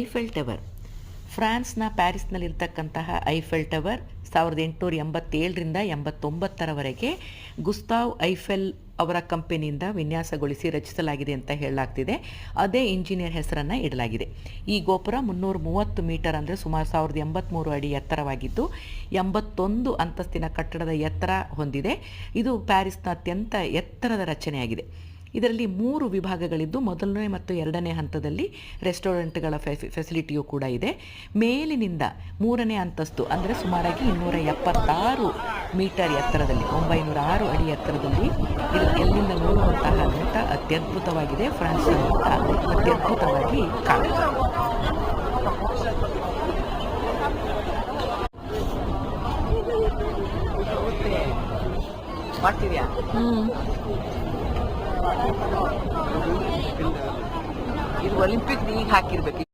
Eiffel tower. ಫ್ರಾನ್ಸ್ನ ಪ್ಯಾರಿಸ್ನಲ್ಲಿರ್ತಕ್ಕಂತಹ Eiffel tower ಸಾವಿರದ ಎಂಟುನೂರ ಎಂಬತ್ತೇಳರಿಂದ ಎಂಬತ್ತೊಂಬತ್ತರವರೆಗೆ ಗುಸ್ತಾವ್ ಐಫೆಲ್ ಅವರ ಕಂಪನಿಯಿಂದ ವಿನ್ಯಾಸಗೊಳಿಸಿ ರಚಿಸಲಾಗಿದೆ ಅಂತ ಹೇಳಲಾಗ್ತಿದೆ. ಅದೇ ಇಂಜಿನಿಯರ್ ಹೆಸರನ್ನು ಇಡಲಾಗಿದೆ. ಈ ಗೋಪುರ ಮುನ್ನೂರ ಮೂವತ್ತು ಮೀಟರ್ ಅಂದರೆ ಸುಮಾರು ಸಾವಿರದ ಎಂಬತ್ತ್ಮೂರು ಅಡಿ ಎತ್ತರವಾಗಿದ್ದು, ಎಂಬತ್ತೊಂದು ಅಂತಸ್ತಿನ ಕಟ್ಟಡದ ಎತ್ತರ ಹೊಂದಿದೆ. ಇದು ಪ್ಯಾರಿಸ್ನ ಅತ್ಯಂತ ಎತ್ತರದ ರಚನೆಯಾಗಿದೆ. ಇದರಲ್ಲಿ ಮೂರು ವಿಭಾಗಗಳಿದ್ದು ಮೊದಲನೇ ಮತ್ತು ಎರಡನೇ ಹಂತದಲ್ಲಿ ರೆಸ್ಟೋರೆಂಟ್ಗಳ ಫೆಸಿ ಫೆಸಿಲಿಟಿಯೂ ಕೂಡ ಇದೆ. ಮೇಲಿನಿಂದ ಮೂರನೇ ಅಂತಸ್ತು ಅಂದರೆ ಸುಮಾರಾಗಿ ಇನ್ನೂರ ಎಪ್ಪತ್ತಾರು ಮೀಟರ್ ಎತ್ತರದಲ್ಲಿ ಒಂಬೈನೂರ ಆರು ಅಡಿ ಎತ್ತರದಲ್ಲಿ ಇದು ಎಲ್ಲಿಂದ ನೋಡುವಂತಹ ನೋಟ ಅತ್ಯದ್ಭುತವಾಗಿದೆ. ಫ್ರಾನ್ಸ್ ನೋಟ ಅತ್ಯದ್ಭುತವಾಗಿ ಕಾಣುತ್ತೆ. ಮಾಡ್ತಿದ್ಯಾ? ಇದು ಒಲಿಂಪಿಕ್ ಈಗ ಹಾಕಿರ್ಬೇಕು.